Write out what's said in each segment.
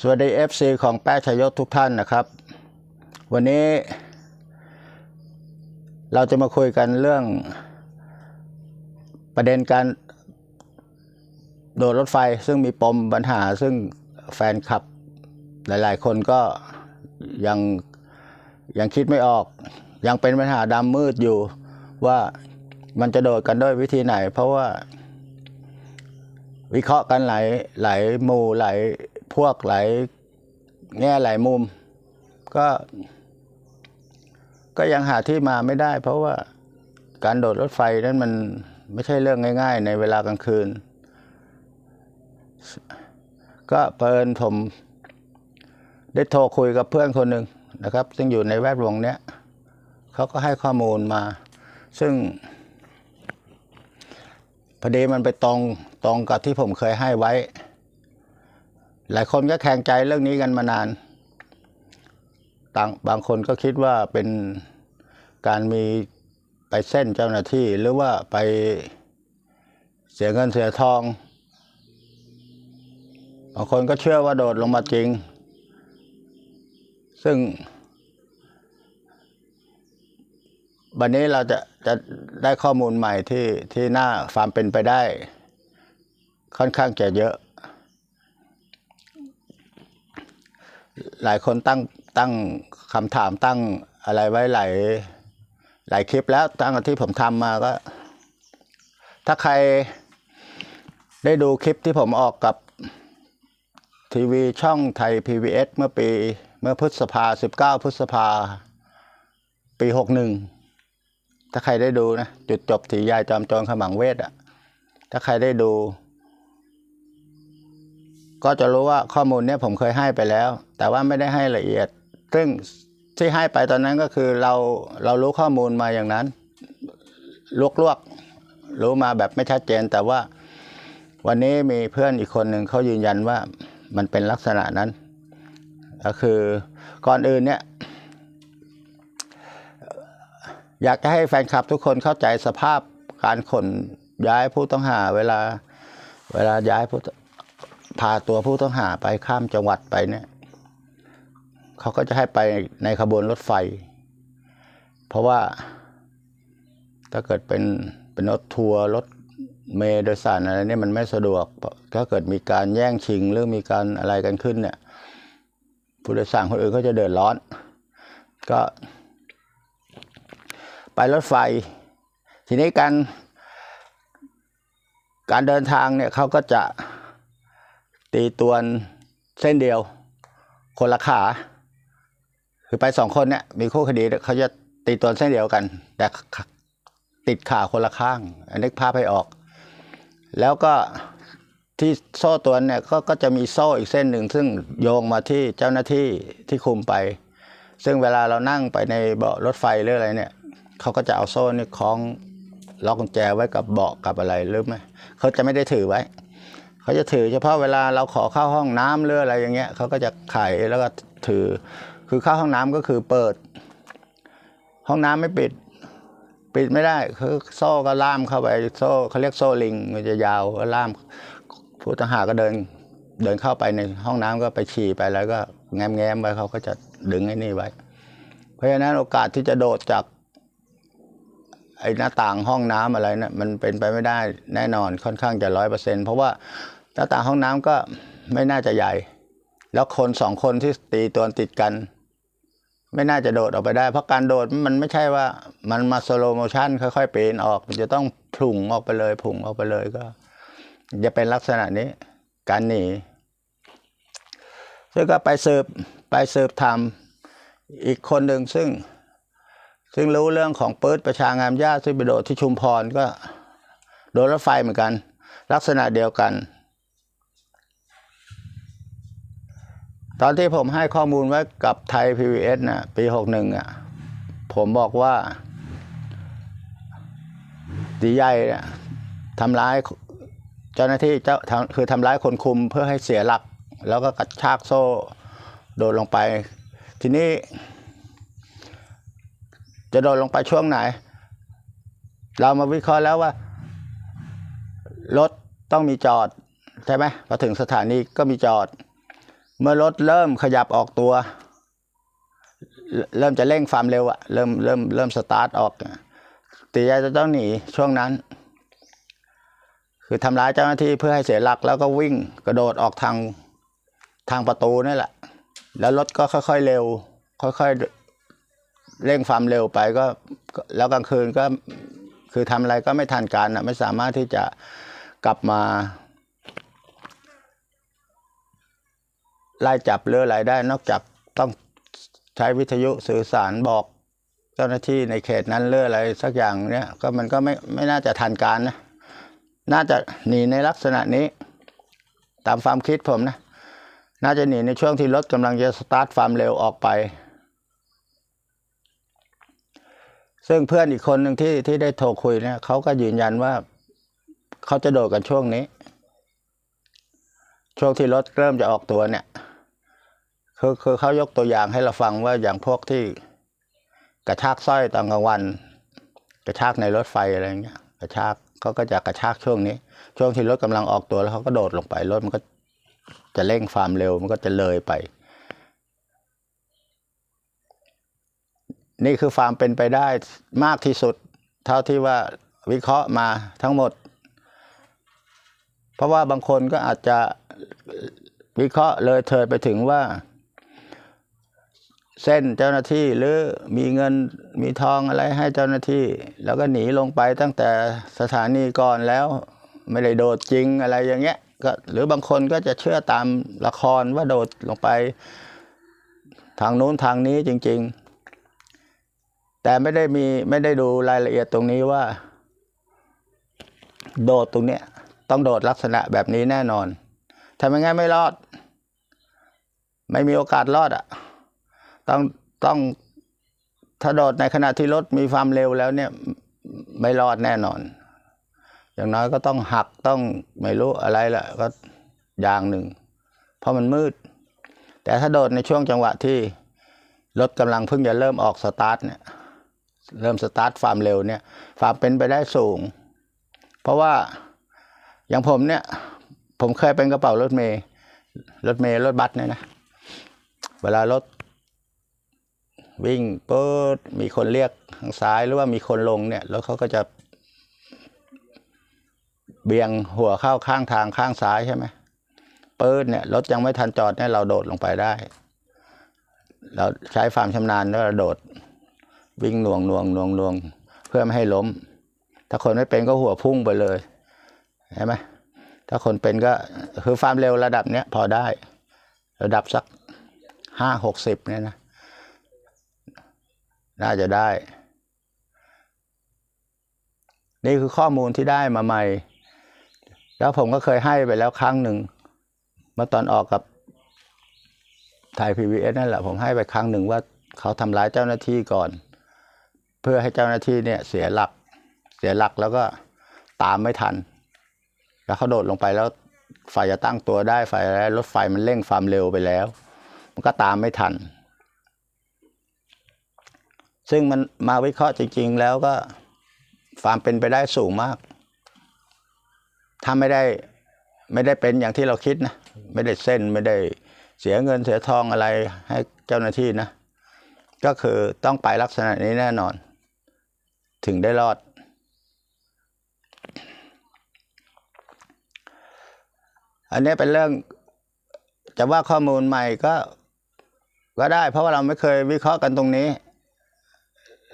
สวัสดี FC ของแป้ชยศทุกท่านนะครับ วันนี้ เราจะมาคุยกันเรื่องประเด็นการโดดรถไฟซึ่งมีปมปัญหาซึ่งแฟนคลับหลายๆ คนก็ยังยังคิดไม่ออก ยังเป็นปัญหาดำมืดอยู่ว่ามันจะโดดกันด้วยวิธีไหน เพราะว่าวิเคราะห์กันหลายหลายมู่หลาย พวกหลายแง่หลายมุม ก็ ก็ยังหาที่มาไม่ได้ เพราะว่าการโดดรถไฟนั้นมันไม่ใช่เรื่องง่าย ๆ ในเวลากลางคืน ก็เปินผมได้โทรคุยกับเพื่อนคนหนึ่งนะครับ ซึ่งอยู่ในแวดวงเนี้ยเขาก็ให้ข้อมูลมา ซึ่งพอดีมันไปตรงตรงกับที่ผมเคยให้ไว้ หลายคนก็แข่งใจเรื่องนี้กันมานานต่างบางคนก็คิดว่าเป็นการมีไปเส้นเจ้าหน้าที่ หรือว่าไปเสียเงินเสียทอง บางคนก็เชื่อว่าโดดลงมาจริง ซึ่ง วันนี้เราจะจะได้ข้อมูลใหม่ที่ที่น่าความเป็นไปได้ ค่อนข้างจะเยอะ หลายคนตั้งตั้งคำถามตั้งอะไรไว้หลายหลายคลิปแล้วตั้งแต่ที่ผมทำมาก็ ถ้าใครได้ดูคลิปที่ผมออกกับทีวีช่องไทย PBS เมื่อปีเมื่อพฤษภา 19 พฤษภา ปี 61 ถ้าใครได้ดูนะ จุดจบถียายจอมโจรขมังเวทอะถ้าใครได้ดู ก็จะรู้ว่าข้อมูลเนี้ยผมเคยให้ไปแล้ว แต่ว่าไม่ได้ให้ละเอียด ซึ่งที่ให้ไปตอนนั้นก็คือเราเรารู้ข้อมูลมาอย่างนั้นลวกๆรู้มาแบบไม่ชัดเจน แต่ว่าวันนี้มีเพื่อนอีกคนหนึ่งเขายืนยันว่ามันเป็นลักษณะนั้น ก็คือก่อนอื่นเนี่ย อยากจะให้แฟนคลับทุกคนเข้าใจสภาพการขนย้ายผู้ต้องหาเวลา เวลาย้ายผู้ พาตัวผู้ต้องหาไปข้ามจังหวัดไปเนี่ยเขาก็จะให้ไปในขบวนรถไฟ เพราะว่าถ้าเกิดเป็นเป็นรถทัวร์รถเมล์โดยสารอะไรเนี่ยมันไม่สะดวก ถ้าเกิดมีการแย่งชิงหรือมีการอะไรกันขึ้นเนี่ยผู้โดยสารคนอื่นก็จะเดือดร้อน ก็ ไปรถไฟ ทีนี้การการเดินทางเนี่ยเขาก็จะ ตีตวนเส้นเดียว คนละขา คือไปสองคนเนี่ยมีคู่คดีเขาจะตีตวนเส้นเดียวกัน แต่ติดขาคนละข้าง อันนี้ภาพให้ออก แล้วก็ที่โซ่ตัวเนี่ยกก็จะมีโซ่อีกเส้นหนึ่ง ซึ่งโยงมาที่เจ้าหน้าที่ที่คุมไป ซึ่งเวลาเรานั่งไปในเบาะรถไฟหรืออะไรเนี่ยเขาก็จะเอาโซ่นี่คล้องล็อกกุญแจไว้กับเบาะกับอะไรหรือไม่เขาจะไม่ได้ถือไว้ เขาจะถือเฉพาะเวลาเราขอเข้าห้องน้ำหรืออะไรอย่างเงี้ยเขาก็จะไขแล้วก็ถือ คือเข้าห้องน้ำก็คือเปิด ห้องน้ำไม่ปิด ปิดไม่ได้คือโซ่ก็ล่ามเข้าไปโซ่เขาเรียกโซ่ลิงมันจะยาวก็ล่ามผู้ต้องหาก็เดินเดินเข้าไปในห้องน้ำก็ไปฉี่ไปแล้วก็แง้มๆไว้เขาก็จะดึงไอ้นี่ไว้ เพราะฉะนั้นโอกาสที่จะโดดจาก ไอ้หน้าต่างห้องน้ำอะไรนะี่ยมันเป็นไปไม่ได้แน่นอนค่อนข้างจะร้อยเปอร์เซ็นเพราะว่า หน้าต่างห้องน้ำก็ไม่น่าจะใหญ่ แล้วคนสองคนที่ตีตัวติดกัน ไม่น่าจะโดดออกไปได้ เพราะการโดดมันไม่ใช่ว่า มันมาสโลโมชันค่อยๆปีนออก มันจะต้องผุ่งออกไปเลยผุ่งออกไปเลยก็ จะเป็นลักษณะนี้ การหนีซึ่งก็ไปสืบไปสืบทำอีกคนหนึ่งซึ่ง ซึ่งรู้เรื่องของปืดประชางามญาติซึ่งไปโดดที่ชุมพรก็โดนรถไฟเหมือนกัน ลักษณะเดียวกัน ตอนที่ผมให้ข้อมูลไว้กับไทย PBS นะปีหกหนึ่งอะผมบอกว่าตีใหญ่เนี่ยทำร้ายเจ้าหน้าที่เจ้าคือทำร้ายคนคุมเพื่อให้เสียหลัก แล้วก็กระชากโซ่โดดลงไป ทีนี้ จะโดดลงไปช่วงไหน เรามาวิเคราะห์แล้วว่า รถต้องมีจอด ใช่ไหมพอถึงสถานีก็มีจอด เมื่อรถเริ่มขยับออกตัว เริ่มจะเร่งความเร็วอะเริ่มเริ่มเริ่มสตาร์ทออกตีใหญ่จะต้องหนีช่วงนั้น คือทำร้ายเจ้าหน้าที่เพื่อให้เสียหลักแล้วก็วิ่งกระโดดออกทางทางประตูนี่แหละ แล้วรถก็ค่อย ๆเร็ว ค่อยๆเร่งความเร็วไปก็ก็แล้วกลางคืนก็คือทำอะไรก็ไม่ทันการอะไม่สามารถที่จะกลับมา ไล่จับเรืออะไรได้ นอกจากต้องใช้วิทยุสื่อสารบอก เจ้าหน้าที่ในเขตนั้นเรืออะไรสักอย่างเนี้ยก็มันก็ไม่ไม่น่าจะทันการนะน่าจะหนีในลักษณะนี้ ตามความคิดผมนะ น่าจะหนีในช่วงที่รถกำลังจะสตาร์ทความเร็วออกไป ซึ่งเพื่อนอีกคนหนึ่งที่ที่ได้โทรคุยเนี่ยเขาก็ยืนยันว่าเขาจะโดดกันช่วงนี้ ช่วงที่รถเริ่มจะออกตัวเนี่ย คือคือเขายกตัวอย่างให้เราฟังว่าอย่างพวกที่กระชากสร้อยตอนกลางวัน กระชากในรถไฟอะไรอย่างเงี้ย กระชากเขาก็จะกระชากช่วงนี้ ช่วงที่รถกำลังออกตัวแล้วเขาก็โดดลงไปรถมันก็จะเร่งความเร็วมันก็จะเลยไป นี่คือความเป็นไปได้มากที่สุด เท่าที่ว่าวิเคราะห์มาทั้งหมด เพราะว่าบางคนก็อาจจะวิเคราะห์เลยเถิดไปถึงว่า เส้นเจ้าหน้าที่หรือมีเงินมีทองอะไรให้เจ้าหน้าที่ แล้วก็หนีลงไปตั้งแต่สถานีก่อนแล้ว ไม่ได้โดดจริงอะไรอย่างเงี้ยก็หรือบางคนก็จะเชื่อตามละครว่าโดดลงไป ทางนู้นทางนี้จริง ๆ แต่ไม่ได้มีไม่ได้ดูรายละเอียดตรงนี้ว่า โดดตรงเนี้ยต้องโดดลักษณะแบบนี้แน่นอนทำยังไงไม่รอด ไม่มีโอกาสรอดอะ ต้องต้องถ้าโดดในขณะที่รถมีความเร็วแล้วเนี่ยไม่รอดแน่นอน อย่างน้อยก็ต้องหักต้องไม่รู้อะไรแหละก็อย่างหนึ่ง เพราะมันมืด แต่ถ้าโดดในช่วงจังหวะที่รถกำลังเพิ่งจะเริ่มออกสตาร์ทเนี่ยเริ่มสตาร์ทความเร็วเนี่ยความเป็นไปได้สูง เพราะว่าอย่างผมเนี่ย ผมเคยเป็นกระเป๋ารถเมย์รถเมย์รถบัสเนี่ยนะ เวลารถ วิ่งปุ๊บมีคนเรียกทางซ้ายหรือว่ามีคนลงเนี่ย แล้วเขาก็จะ เบี่ยงหัวเข้าข้างทางข้างซ้ายใช่ไหมปื๊ดเนี่ยรถยังไม่ทันจอดเนี่ยเราโดดลงไปได้ เราใช้ความชำนาญแล้วเราโดด วิ่งหน่วงหน่วงหน่วงหน่วง เพื่อไม่ให้ล้ม ถ้าคนไม่เป็นก็หัวพุ่งไปเลยใช่ไหมถ้าคนเป็นก็คือความเร็วระดับเนี้ยพอได้ ระดับสักห้าหกสิบเนี่ยนะ น่าจะได้ นี่คือข้อมูลที่ได้มาใหม่ แล้วผมก็เคยให้ไปแล้วครั้งหนึ่งเมื่อตอนออกกับไทยพีวีเอสนั่นแหละผมให้ไปครั้งหนึ่งว่าเขาทำร้ายเจ้าหน้าที่ก่อน เพื่อให้เจ้าหน้าที่เนี่ยเสียหลัก เสียหลักแล้วก็ตามไม่ทัน แล้วเขาโดดลงไปแล้วไฟจะตั้งตัวได้ไฟอะไรรถไฟมันเร่งความเร็วไปแล้ว มันก็ตามไม่ทัน ซึ่งมันมาวิเคราะห์จริง ๆ แล้วก็ความเป็นไปได้สูงมาก ถ้าไม่ได้ไม่ได้เป็นอย่างที่เราคิดนะ ไม่ได้เส้นไม่ได้เสียเงินเสียทองอะไรให้เจ้าหน้าที่นะ ก็คือต้องไปลักษณะนี้แน่นอน ถึงได้รอด อันนี้เป็นเรื่องจะว่าข้อมูลใหม่ก็ก็ได้เพราะว่าเราไม่เคยวิเคราะห์กันตรงนี้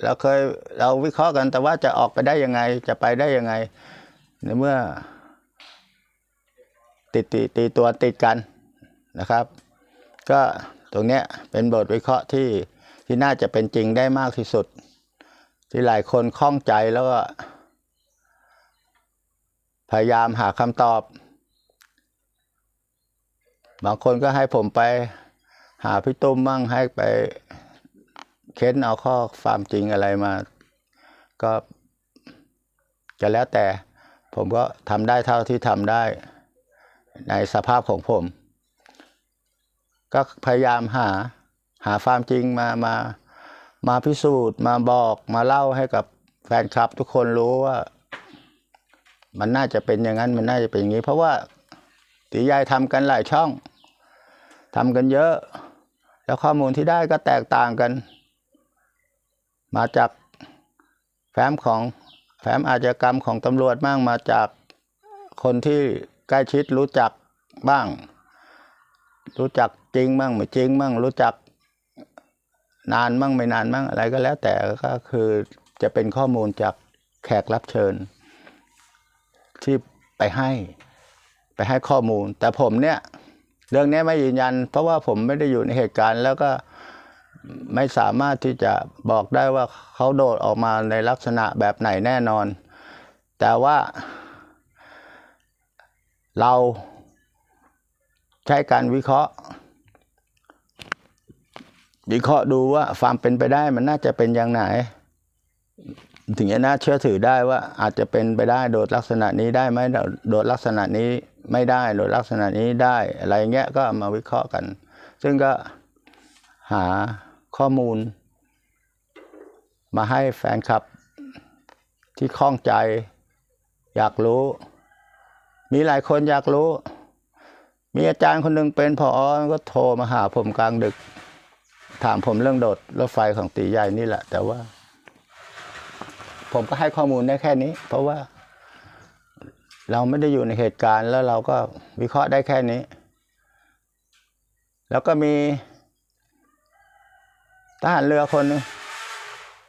เราเคยเราวิเคราะห์กัน แต่ว่าจะออกไปได้ยังไง จะไปได้ยังไง ในเมื่อ ติดตีตีตัวติดกันนะครับ ก็ตรงเนี้ยเป็นบทวิเคราะห์ที่ที่น่าจะเป็นจริงได้มากที่สุด ที่หลายคนข้องใจแล้วก็ พยายามหาคำตอบ บางคนก็ให้ผมไปหาพี่ตุ้มมั่งให้ไป เค้นเอาข้อความจริงอะไรมา ก็จะแล้วแต่ผมก็ทำได้เท่าที่ทำได้ ในสภาพของผม ก็พยายามหาหาความจริงมามามาพิสูจน์ มาบอกมาเล่าให้กับแฟนคลับทุกคนรู้ว่า มันน่าจะเป็นอย่างนั้นมันน่าจะเป็นอย่างนี้ เพราะว่าตียายทำกันหลายช่องทำกันเยอะ แล้วข้อมูลที่ได้ก็แตกต่างกัน มาจากแฟ้มของแฟ้มอาชญากรรมของตำรวจบ้างมาจากคนที่ใกล้ชิดรู้จักบ้าง รู้จักจริงบ้างไม่จริงบ้างรู้จักนานบ้างไม่นานบ้างอะไรก็แล้วแต่ก็คือจะเป็นข้อมูลจากแขกรับเชิญ ที่ไปให้ไปให้ข้อมูล แต่ผมเนี่ย เรื่องนี้ไม่ยืนยัน เพราะว่าผมไม่ได้อยู่ในเหตุการณ์แล้วก็ ไม่สามารถที่จะบอกได้ว่าเขาโดดออกมาในลักษณะแบบไหนแน่นอน แต่ว่า เราใช้การวิเคราะห์ วิเคราะห์ดูว่าความเป็นไปได้มันน่าจะเป็นอย่างไหน ถึงจะน่าเชื่อถือได้ว่าอาจจะเป็นไปได้โดดลักษณะนี้ได้ไหมโดดลักษณะนี้ไม่ได้โดดลักษณะนี้ได้อะไรเงี้ยก็มาวิเคราะห์กัน ซึ่งก็หา ข้อมูล มาให้แฟนคลับที่ข้องใจ อยากรู้ มีหลายคนอยากรู้ มีอาจารย์คนหนึ่งเป็นพอก็โทรมาหาผมกลางดึก ถามผมเรื่องโดดรถไฟของตีใหญ่นี่แหละ แต่ว่า ผมก็ให้ข้อมูลได้แค่นี้ เพราะว่า เราไม่ได้อยู่ในเหตุการณ์แล้วเราก็วิเคราะห์ได้แค่นี้ แล้วก็มี ทหารเรือคนนึง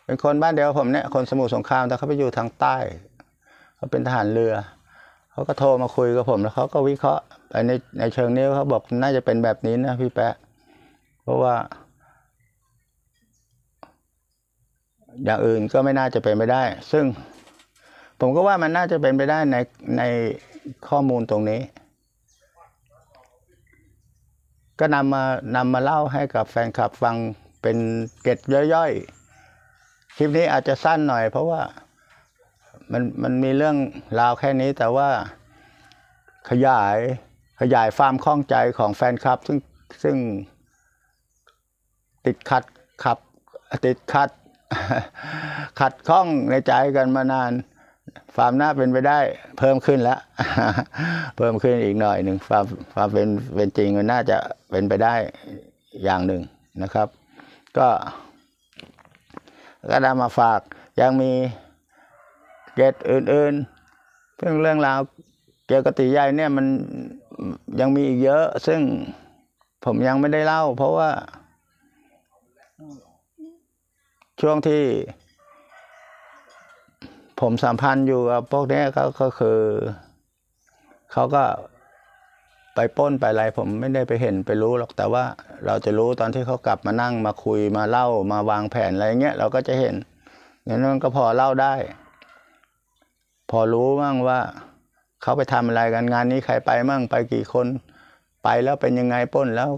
เป็นคนบ้านเดียวกับผมเนี่ยคนสมุทรสงครามแต่เขาไปอยู่ทางใต้เขาเป็นทหารเรือ เขาก็โทรมาคุยกับผมแล้วเขาก็วิเคราะห์ไปในในเชิงนี้เขาบอกน่าจะเป็นแบบนี้นะพี่แปะเพราะว่า อย่างอื่นก็ไม่น่าจะเป็นไปได้ ซึ่งผมก็ว่ามันน่าจะเป็นไปได้ในในข้อมูลตรงนี้ ก็นำมานำมาเล่าให้กับแฟนคลับฟัง เป็นเกร็ดย่อยๆ คลิปนี้อาจจะสั้นหน่อย เพราะว่ามันมันมีเรื่องราวแค่นี้แต่ว่าขยายขยายความข้องใจของแฟนคลับ ซึ่งซึ่งติดขัดขับ ติดขัด ขัดข้องในใจกันมานานความน่าเป็นไปได้ เพิ่มขึ้นแล้ว เพิ่มขึ้นอีกหน่อยหนึ่งความความเป็นเป็นจริงมันน่าจะเป็นไปได้อย่างหนึ่งนะครับ ก็ก็นำมาฝากยังมีเกตอื่นๆซึ่งเรื่องราวเกี่ยวกับตีใหญ่เนี่ยมันยังมีอีกเยอะ ซึ่งผมยังไม่ได้เล่า เพราะว่า ช่วงที่ ผมสัมพันธ์อยู่กับพวกนี้ยก็ก็คือเขาก็ ไปป้นไปอะไรผมไม่ได้ไปเห็นไปรู้หรอกแต่ว่าเราจะรู้ตอนที่เขากลับมานั่งมาคุยมาเล่ามาวางแผนอะไรเงี้ยเราก็จะเห็นอย่างนั้นก็พอเล่าได้ พอรู้มั่งว่าเขาไปทำอะไรกันงานนี้ใครไปมั่งไปกี่คน ไปแล้วเป็นยังไงป้นแล้ว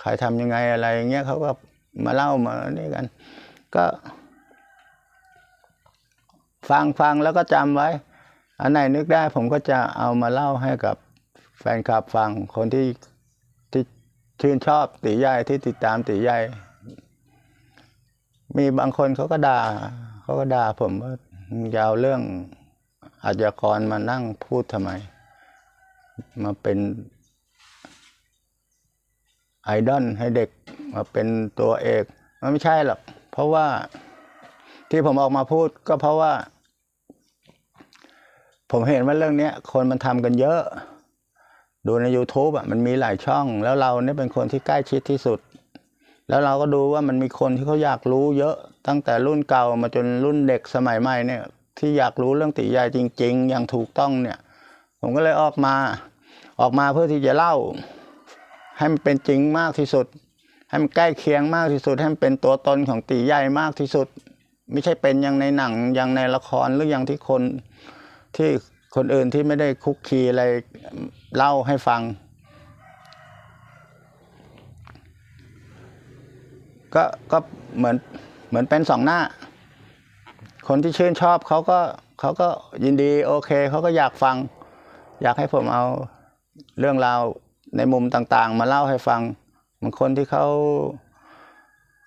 ใครทำยังไงอะไรเงี้ยเขาก็มาเล่ามานี่กัน ก็ ฟังฟังแล้วก็จำไว้ อันไหนนึกได้ผมก็จะเอามาเล่าให้กับ แฟนคลับฟังคนที่ที่ชื่นชอบตีใหญ่ที่ติดตามตีใหญ่มีบางคนเขาก็ด่าเขาก็ด่าผมว่ามึงจะเอาเรื่องอาชญากรมานั่งพูดทำไม มาเป็นไอดอลให้เด็กมาเป็นตัวเอก มันไม่ใช่หรอกเพราะว่าที่ผมออกมาพูดก็เพราะว่า ผมเห็นว่าเรื่องนี้คนมันทำกันเยอะ ดูใน YouTube อะมันมีหลายช่อง แล้วเราเนี่ยเป็นคนที่ใกล้ชิดที่สุด แล้วเราก็ดูว่ามันมีคนที่เขาอยากรู้เยอะตั้งแต่รุ่นเก่ามาจนรุ่นเด็กสมัยใหม่เนี่ยที่อยากรู้เรื่องตีใหญ่จริง ๆ อย่างถูกต้องเนี่ย ผมก็เลยออกมา ออกมาเพื่อที่จะเล่า ให้มันเป็นจริงมากที่สุด ให้มันใกล้เคียงมากที่สุด ให้มันเป็นตัวตนของตีใหญ่มากที่สุด ไม่ใช่เป็นอย่างในหนังอย่างในละครหรืออย่างที่คนที่ คนอื่นที่ไม่ได้คุกคีอะไรเล่าให้ฟัง ก็ก็เหมือนเหมือนเป็นสองหน้า คนที่ชื่นชอบเขาก็เขาก็ยินดีโอเคเขาก็อยากฟัง อยากให้ผมเอาเรื่องราวในมุมต่างๆ มาเล่าให้ฟังบางคนที่เขา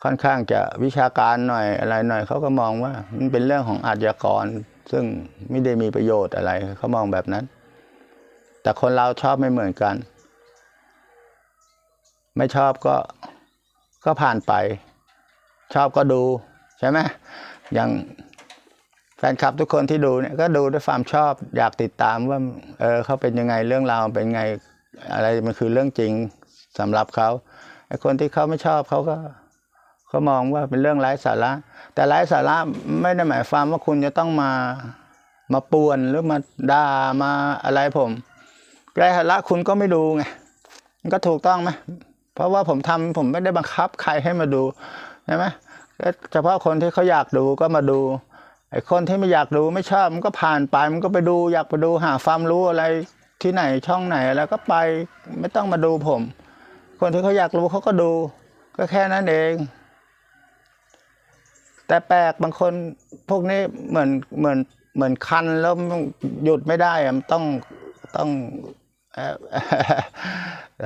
ค่อนข้างจะวิชาการหน่อยอะไรหน่อยเขาก็มองว่ามันเป็นเรื่องของอาชญากร ซึ่งไม่ได้มีประโยชน์อะไรเขามองแบบนั้น แต่คนเราชอบไม่เหมือนกัน ไม่ชอบก็ก็ผ่านไป ชอบก็ดูใช่ไหมอย่างแฟนคลับทุกคนที่ดูเนี่ยก็ดูด้วยความชอบอยากติดตามว่าเออเขาเป็นยังไงเรื่องราวเป็นไงอะไรมันคือเรื่องจริงสำหรับเขาไอ้คนที่เขาไม่ชอบเขาก็ เขามองว่าเป็นเรื่องไร้สาระ แต่ไร้สาระไม่ได้หมายความว่าคุณจะต้องมามาป่วนหรือมาด่ามาอะไรผมไร้สาระคุณก็ไม่ดูไงมันก็ถูกต้องไหมเพราะว่าผมทำผมไม่ได้บังคับใครให้มาดูใช่ไหมก็เฉพาะคนที่เขาอยากดูก็มาดูไอ้คนที่ไม่อยากดูไม่ชอบมันก็ผ่านไปมันก็ไปดูอยากไปดูหาความรู้อะไรที่ไหนช่องไหนแล้วก็ไปไม่ต้องมาดูผม คนที่เขาอยากรู้เขาก็ดู ก็แค่นั้นเอง แต่แปลกบางคนพวกนี้เหมือนเหมือนเหมือนคันแล้วหยุดไม่ได้มันต้องต้องเอ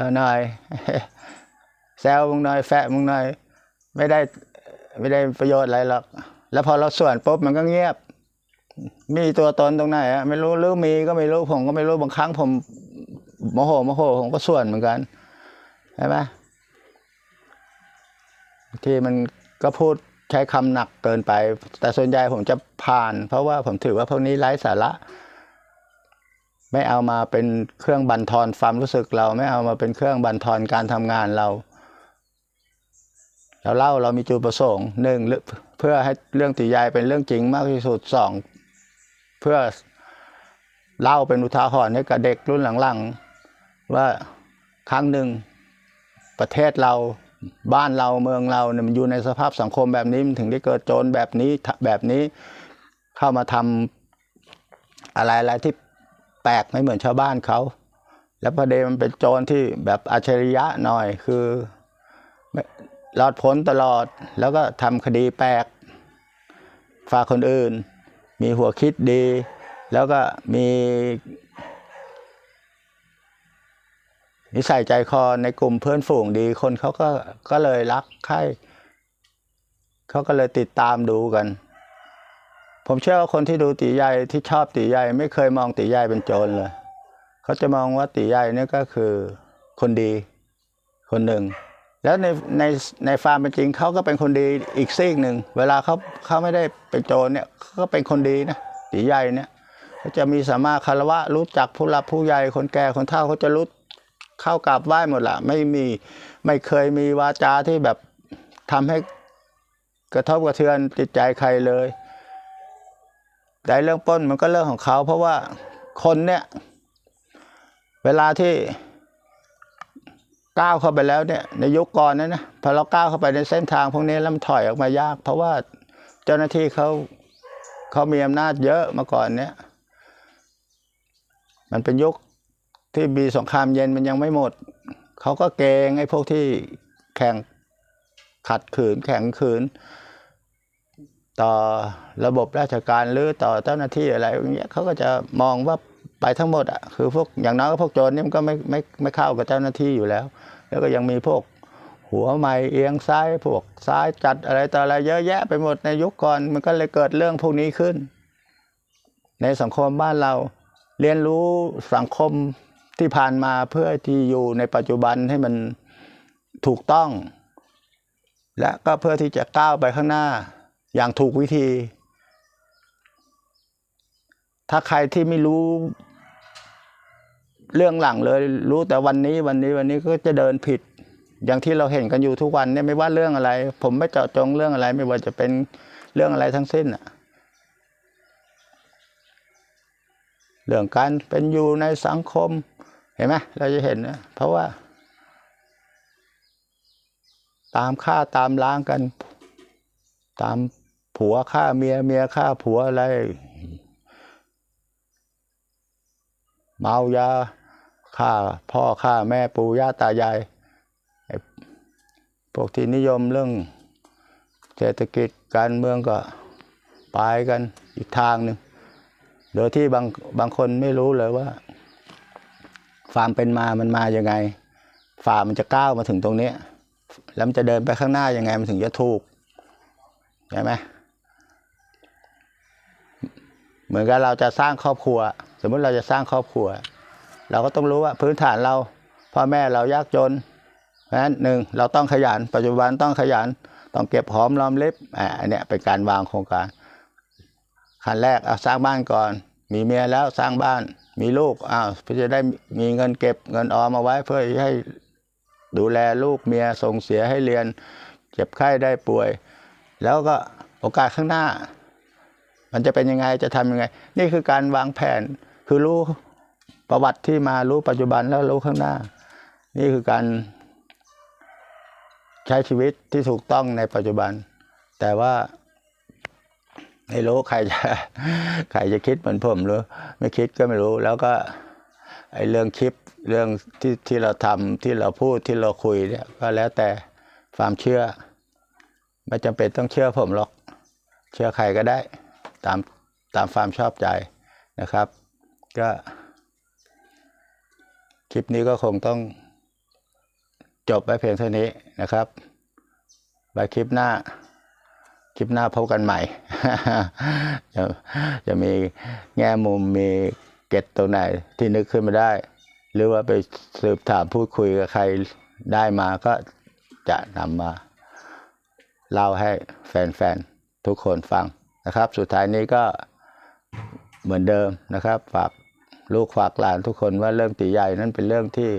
อหน่อยแซวมึงหน่อยแฟะมึงหน่อย ไม่ได้ไม่ได้ประโยชน์อะไรหรอก แล้วพอเราส่วนปุ๊บมันก็เงียบ มีตัวตนตรงไหนอะไม่รู้หรือมีก็ไม่รู้ผมก็ไม่รู้บางครั้งผมโมโหโมโหผมก็ส่วนเหมือนกันใช่ไหมที่มันก็พูด ใช้คำหนักเกินไป แต่ส่วนใหญ่ผมจะผ่าน เพราะว่าผมถือว่าพวกนี้ไร้สาระ ไม่เอามาเป็นเครื่องบันทอนความรู้สึกเรา ไม่เอามาเป็นเครื่องบันทอนการทำงานเราเราเล่าเรามีจุดประสงค์หนึ่งเพื่อให้เรื่องตียายเป็นเรื่องจริงมากที่สุดสองเพื่อเล่าเป็นอุทาหรณ์ให้กับเด็กรุ่นหลังๆ ว่าครั้งหนึ่งประเทศเรา บ้านเราเมืองเราเนี่ยมันอยู่ในสภาพสังคมแบบนี้มันถึงได้เกิดโจรแบบนี้แบบนี้เข้ามาทำอะไรอะไรที่แปลกไม่เหมือนชาวบ้านเขา แล้วประเด็นมันเป็นโจรที่แบบอัจฉริยะหน่อยคือรอดพ้นตลอดแล้วก็ทำคดีแปลกฝากคนอื่น มีหัวคิดดี แล้วก็มี นิสัยใจคอในกลุ่มเพื่อนฝูงดี คนเขาก็ก็เลยรักใครเขาก็เลยติดตามดูกัน ผมเชื่อว่าคนที่ดูตีใหญ่ที่ชอบตีใหญ่ไม่เคยมองตีใหญ่เป็นโจรเลยเขาจะมองว่าตีใหญ่นี่ก็คือคนดี คนหนึ่ง แล้วในในในฟาร์มเป็นจริงเขาก็เป็นคนดีอีกซีกหนึ่งเวลาเขาเขาไม่ได้เป็นโจรเนี่ยเขาก็เป็นคนดีนะตีใหญ่เนี่ยเขาจะมีสามารถคารวะรู้จักผู้หลักผู้ใหญ่คนแก่คนเฒ่าเขาจะรู้ เข้ากราบไหว้หมดละไม่มีไม่เคยมีวาจาที่แบบทำให้กระทบกระเทือนจิตใจใครเลย แต่เรื่องป้นมันก็เรื่องของเขาเพราะว่าคนเนี่ย เวลาที่ก้าวเข้าไปแล้วเนี่ยในยุคก่อนนั้นนะพอเราก้าวเข้าไปในเส้นทางพวกนี้แล้วมันถอยออกมายาก เพราะว่าเจ้าหน้าที่เขาเขามีอำนาจเยอะมาก่อนเนี่ย มันเป็นยุค ที่มีสงครามเย็นมันยังไม่หมด เขาก็เกงไอ้พวกที่แข่งขัดขืนแข่งขืน ต่อระบบราชการหรือต่อเจ้าหน้าที่อะไรอย่างเงี้ยเขาก็จะมองว่าไปทั้งหมดอะคือพวกอย่างน้อยก็พวกโจรนี่มันก็ไม่ไม่ไม่เข้ากับเจ้าหน้าที่อยู่แล้ว แล้วก็ยังมีพวกหัวไม้เอียงซ้ายพวกซ้ายจัดอะไรต่ออะไรเยอะแยะไปหมดในยุคก่อนมันก็เลยเกิดเรื่องพวกนี้ขึ้น ในสังคมบ้านเราเรียนรู้สังคม ที่ผ่านมาเพื่อที่อยู่ในปัจจุบันให้มันถูกต้อง และก็เพื่อที่จะก้าวไปข้างหน้าอย่างถูกวิธี ถ้าใครที่ไม่รู้เรื่องหลังเลยรู้แต่วันนี้วันนี้วันนี้ก็จะเดินผิด อย่างที่เราเห็นกันอยู่ทุกวันเนี่ยไม่ว่าเรื่องอะไร ผมไม่เจาะจงเรื่องอะไร ไม่ว่าจะเป็นเรื่องอะไรทั้งสิ้นอะเรื่องการเป็นอยู่ในสังคม เห็นไหมเราจะเห็นนะเพราะว่า ตามฆ่าตามล้างกัน ตามผัวฆ่าเมียเมียฆ่าผัวอะไร เมายาฆ่าพ่อฆ่าแม่ปู่ย่าตายายพวกที่นิยมเรื่องเศรษฐกิจการเมืองก็ไปกันอีกทางหนึ่งโดยที่บางบางคนไม่รู้เลยว่า ความเป็นมามันมาอย่างไงฝ่ามันจะก้าวมาถึงตรงเนี้ยแล้วมันจะเดินไปข้างหน้ายังไงมันถึงจะถูกใช่ไหมเหมือนกับเราจะสร้างครอบครัว สมมติเราจะสร้างครอบครัว เราก็ต้องรู้ว่าพื้นฐานเราพ่อแม่เรายากจนเพราะฉะนั้นหนึ่งเราต้องขยัน ปัจจุบันต้องขยัน ต้องเก็บหอมรอมริบอ่าเนี้ยเป็นการวางโครงการขั้นแรกเอาสร้างบ้านก่อน มีเมียแล้วสร้างบ้าน มีลูกอ้าวเพื่อจะได้มีเงินเก็บเงินออมเอาไว้ เพื่อให้ดูแลลูกเมียส่งเสียให้เรียน เจ็บไข้ได้ป่วย แล้วก็โอกาสข้างหน้า มันจะเป็นยังไงจะทำยังไง นี่คือการวางแผนคือรู้ประวัติที่มารู้ปัจจุบันแล้วรู้ข้างหน้า นี่คือการใช้ชีวิตที่ถูกต้องในปัจจุบัน แต่ว่า ไม่รู้ใครจะใครจะคิดเหมือนผมหรือไม่คิดก็ไม่รู้ แล้วก็ไอ้เรื่องคลิปเรื่องที่ที่เราทำที่เราพูดที่เราคุยเนี่ยก็แล้วแต่ความเชื่อ ไม่จำเป็นต้องเชื่อผมหรอก เชื่อใครก็ได้ตามตามความชอบใจนะครับ ก็คลิปนี้ก็คงต้องจบไว้เพียงเท่านี้นะครับไว้คลิปหน้า คลิปหน้าพบกันใหม่ จะจะมีแง่มุมมีเก็ตตรงไหนที่นึกขึ้นมาได้ หรือว่าไปสืบถามพูดคุยกับใครได้มาก็จะนำมาเล่าให้แฟนๆ ทุกคนฟังนะครับ สุดท้ายนี้ก็เหมือนเดิมนะครับ ฝากลูกฝากหลานทุกคนว่าเรื่องตีใหญ่นั้นเป็นเรื่องที่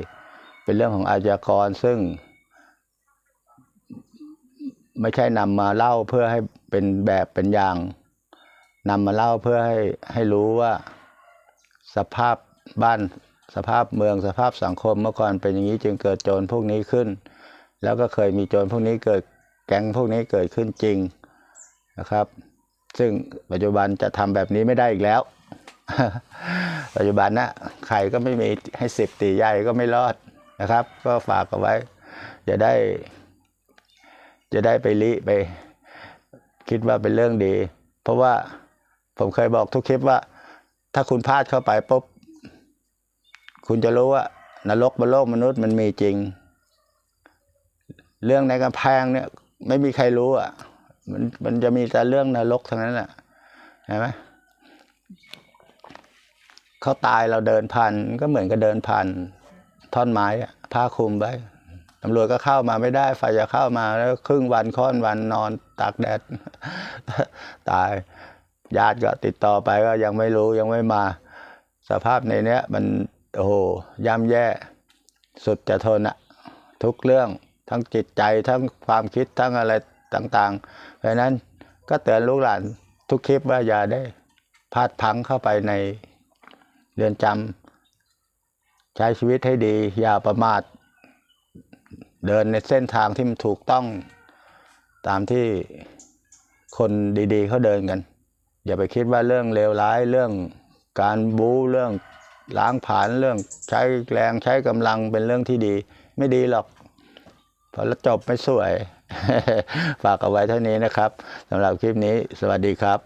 เป็นเรื่องของอาชญากรซึ่ง ไม่ใช่นำมาเล่าเพื่อให้เป็นแบบเป็นอย่างนำมาเล่าเพื่อให้ให้รู้ว่าสภาพบ้านสภาพเมืองสภาพสังคมเมื่อก่อนเป็นอย่างนี้จึงเกิดโจรพวกนี้ขึ้น แล้วก็เคยมีโจรพวกนี้เกิดแก๊งพวกนี้เกิดขึ้นจริงนะครับ ซึ่งปัจจุบันจะทำแบบนี้ไม่ได้อีกแล้ว ปัจจุบันนะใครก็ไม่มีให้สิบตีใหญ่ก็ไม่รอดนะครับ ก็ฝากเอาไว้จะได้ จะได้ไปลิไป คิดว่าเป็นเรื่องดี เพราะว่าผมเคยบอกทุกคลิปว่า ถ้าคุณพลาดเข้าไปปุ๊บคุณจะรู้ว่านรกบนโลกมนุษย์มันมีจริง เรื่องในกำแพงเนี่ย ไม่มีใครรู้อะ มันมันจะมีแต่เรื่องนรกทั้งนั้นแหละเห็นไหมเขาตายเราเดินผ่านก็เหมือนกับเดินผ่านท่อนไม้ผ้าคลุมไว้ ตำรวจก็เข้ามาไม่ได้ไฟจะเข้ามาแล้วครึ่งวันค่อนวันนอนตากแดด ตายญาติก็ติดต่อไปก็ยังไม่รู้ยังไม่มา สภาพในเนี้ย มันโอ้โหย่ำแย่ สุดจะทนอะทุกเรื่องทั้งจิตใจทั้งความคิดทั้งอะไรต่างๆ เพราะนั้นก็เตือนลูกหลานทุกคลิปว่าอย่าได้พลาดพังเข้าไปในเรือนจำใช้ชีวิตให้ดี อย่าประมาท เดินในเส้นทางที่มันถูกต้องตามที่คนดีๆเขาเดินกัน อย่าไปคิดว่าเรื่องเลวร้ายเรื่องการบู๊เรื่องล้างผลาญเรื่องใช้แรงใช้กำลังเป็นเรื่องที่ดี ไม่ดีหรอกพอแล้วจบไม่สวย ฝากเอาไว้เท่านี้นะครับสำหรับคลิปนี้สวัสดีครับ